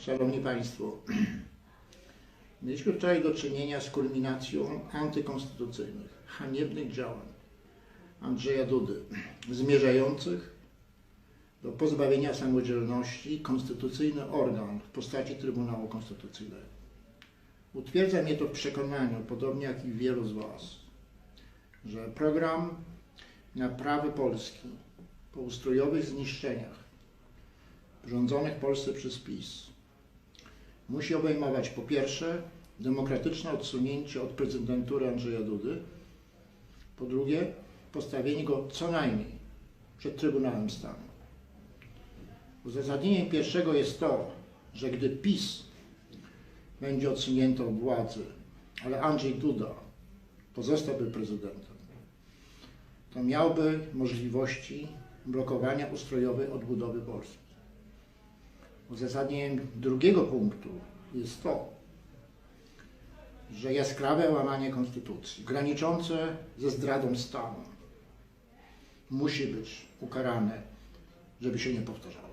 Szanowni Państwo, mieliśmy wczoraj do czynienia z kulminacją antykonstytucyjnych, haniebnych działań Andrzeja Dudy, zmierzających do pozbawienia samodzielności konstytucyjny organ w postaci Trybunału Konstytucyjnego. Utwierdza mnie to w przekonaniu, podobnie jak i wielu z Was, że program naprawy Polski po ustrojowych zniszczeniach rządzonych Polsce przez PiS musi obejmować po pierwsze demokratyczne odsunięcie od prezydentury Andrzeja Dudy, po drugie postawienie go co najmniej przed Trybunałem Stanu. Uzasadnieniem pierwszego jest to, że gdy PiS będzie odsunięty od władzy, ale Andrzej Duda pozostałby prezydentem, to miałby możliwości blokowania ustrojowej odbudowy Polski. Uzasadnieniem drugiego punktu jest to, że jaskrawe łamanie konstytucji, graniczące ze zdradą stanu, musi być ukarane, żeby się nie powtarzało.